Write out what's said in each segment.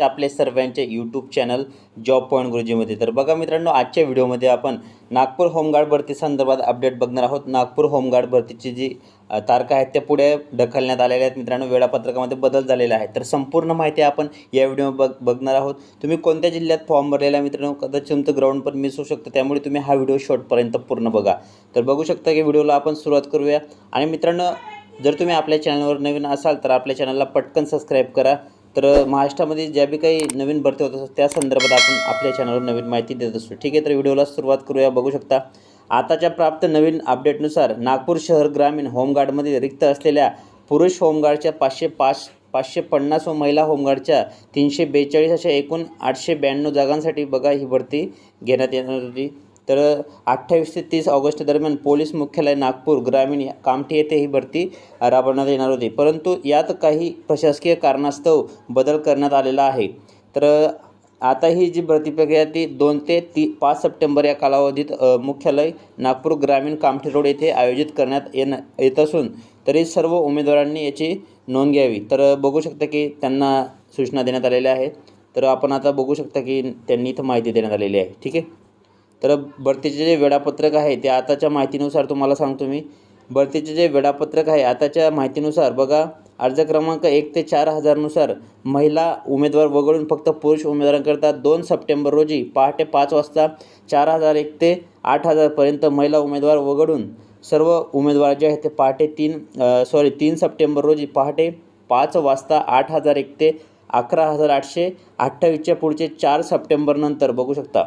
आपले सर्वांचे YouTube channel job point गुरुजीमध्ये तर बघा मित्रांनो आजच्या व्हिडिओमध्ये आपण नागपूर होमगार्ड भरती संदर्भात अपडेट बघणार आहोत. नागपूर होमगार्ड भरतीची जी तारखा आहेत त्या पुढे ढकलण्यात आलेल्या आहेत मित्रांनो. वेळापत्रकामध्ये बदल झालेला आहे. तर संपूर्ण माहिती आपण या व्हिडिओ बघ बघणार आहोत. तुम्ही कोणत्या जिल्ह्यात फॉर्म भरलेला आहे मित्रांनो? कदाचित तुमचं ग्राउंड पण मिस होऊ शकतं. त्यामुळे तुम्ही हा व्हिडिओ शॉर्टपर्यंत पूर्ण बघा. तर बघू शकता की व्हिडिओला आपण सुरुवात करूया. आणि मित्रांनो जर तुम्ही आपल्या चॅनलवर नवीन असाल तर आपल्या चॅनलला पटकन सबस्क्राईब करा. तर महाराष्ट्रामध्ये ज्या बी काही नवीन भरती होत असतात त्या संदर्भात आपण आपल्या चॅनलवर नवीन माहिती देत असतो. ठीक आहे तर व्हिडिओला सुरुवात करूया. बघू शकता आताच्या प्राप्त नवीन अपडेटनुसार नागपूर शहर ग्रामीण होमगार्डमध्ये रिक्त असलेल्या पुरुष होमगार्डच्या पाचशे पाच पाचशे पन्नास व महिला होमगार्डच्या तीनशे बेचाळीस अशा एकूण आठशे ब्याण्णव जागांसाठी बघा ही भरती घेण्यात येणार होती. तर अठ्ठावीस ते तीस ऑगस्ट दरम्यान पोलीस मुख्यालय नागपूर ग्रामीण कामठी येथे ही भरती राबवण्यात येणार होती. परंतु यात काही प्रशासकीय कारणास्तव बदल करण्यात आलेला आहे. तर आता ही जी भरती प्रक्रिया ती दोन ते ती पाच सप्टेंबर या कालावधीत मुख्यालय नागपूर ग्रामीण कामठी रोड येथे आयोजित करण्यात येण येत असून तरी सर्व उमेदवारांनी याची नोंद घ्यावी. तर बघू शकता की त्यांना सूचना देण्यात आलेल्या आहेत. तर आपण आता बघू शकता की त्यांनी इथं माहिती देण्यात आलेली आहे. ठीक आहे? तर भरतीचे जे वेळापत्रक आहे ते आताच्या माहितीनुसार तुम्हाला सांगतो मी. भरतीचे जे वेळापत्रक आहे आताच्या माहितीनुसार बघा अर्ज क्रमांक एक ते चार हजारनुसार महिला उमेदवार वगळून फक्त पुरुष उमेदवारांकरता दोन सप्टेंबर रोजी पहाटे पाच वाजता चार हजार एक ते आठ हजारपर्यंत महिला उमेदवार वगळून सर्व उमेदवार जे आहेत ते पहाटे तीन सॉरी तीन सप्टेंबर रोजी पहाटे पाच वाजता आठ हजार एक ते अकरा हजार आठशे अठ्ठावीसच्या पुढचे चार सप्टेंबरनंतर बघू शकता.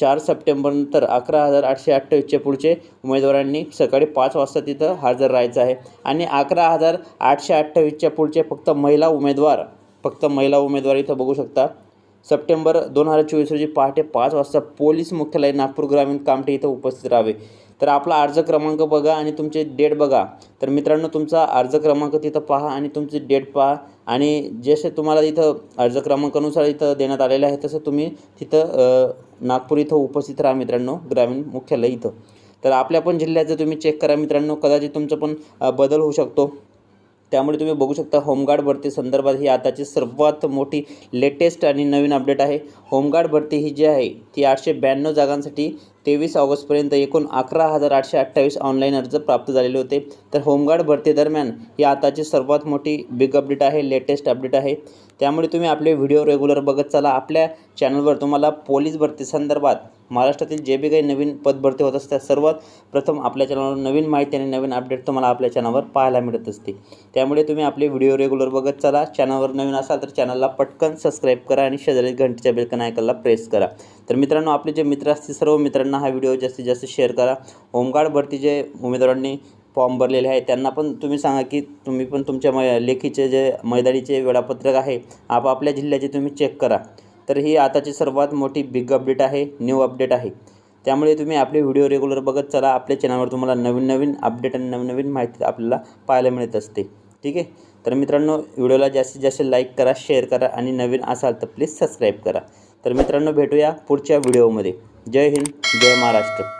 चार सप्टेंबरनंतर अकरा हजार आठशे अठ्ठावीसच्या पुढचे उमेदवारांनी सकाळी पाच वाजता तिथं हजर राहायचं आहे. आणि अकरा हजार आठशे अठ्ठावीसच्या पुढचे फक्त महिला उमेदवार फक्त महिला उमेदवार इथं बघू शकता. सप्टेंबर दोन हजार चोवीस रोजी पहाटे पाच वाजता पोलीस मुख्यालय नागपूर ग्रामीण कामठे इथं उपस्थित राहावे. तर आपला अर्ज क्रमांक बघा आणि तुमचे डेट बघा. तर मित्रांनो तुमचा अर्ज क्रमांक तिथं पहा आणि तुमची डेट पहा आणि जसे तुम्हाला इथं अर्ज क्रमांकानुसार इथं देण्यात आलेलं आहे तसं तुम्ही तिथं नागपूर इथं उपस्थित राहा मित्रांनो ग्रामीण मुख्यालय इथं. तर आपल्या पण जिल्ह्याचं तुम्ही चेक करा मित्रांनो कदाचित तुमचं पण बदल होऊ शकतो. त्यामुळे तुम्ही बघू शकता होमगार्ड भरती संदर्भात ही आताची सर्वात मोठी लेटेस्ट आणि नवीन अपडेट आहे. होमगार्ड भरती ही जी आहे ती आठशे ब्याण्णव जागांसाठी तेवीस ऑगस्टपर्यंत एकूण अकरा हजार आठशे अठ्ठावीस ऑनलाईन अर्ज प्राप्त झालेले होते. तर होमगार्ड भरती दरम्यान ही आताची सर्वात मोठी बिग अपडेट आहे लेटेस्ट अपडेट आहे. त्यामुळे तुम्ही आपले व्हिडिओ रेग्युलर बघत चला. आपल्या चॅनलवर तुम्हाला पोलीस भरती संदर्भात महाराष्ट्रातील जे बी काही नवीन पदभरती होत असतात सर्वात प्रथम आपल्या चॅनलवर नवीन माहिती आणि नवीन अपडेट तुम्हाला आपल्या चॅनलवर पाहायला मिळत असते त्यामुळे तुम्ही आपले व्हिडिओ रेग्युलर बघत चला. चॅनलवर नवीन असाल तर चॅनलला पटकन सबस्क्राईब करा आणि शेजारी घंटीच्या बेलकन आयकनला प्रेस करा. तर मित्रांनो आपले जे मित्र असतील सर्व मित्रांना हा व्हिडिओ जास्तीत जास्त शेअर करा. होमगार्ड भरती जे उमेदवारांनी फॉर्म भरलेले आहे त्यांना पण तुम्ही सांगा की तुम्ही पण तुमच्या मै लेखीचे जे मैदानीचे वेळापत्रक आहे आपापल्या जिल्ह्याचे तुम्ही चेक करा. तर ही आताची सर्वात मोठी बिग अपडेट आहे न्यू अपडेट आहे. त्यामुळे तुम्ही आपले व्हिडिओ रेग्युलर बघत चला. आपल्या चॅनलवर तुम्हाला नवीन नवीन अपडेट आणि नवीन नवीन माहिती आपल्याला पाहायला मिळत असते. ठीक आहे? तर मित्रांनो व्हिडिओला जास्तीत जास्त लाईक करा शेअर करा आणि नवीन असाल तर प्लीज सबस्क्राईब करा. तर मित्रांनो भेटूया पुढच्या व्हिडिओमध्ये जय हिंद जय महाराष्ट्र.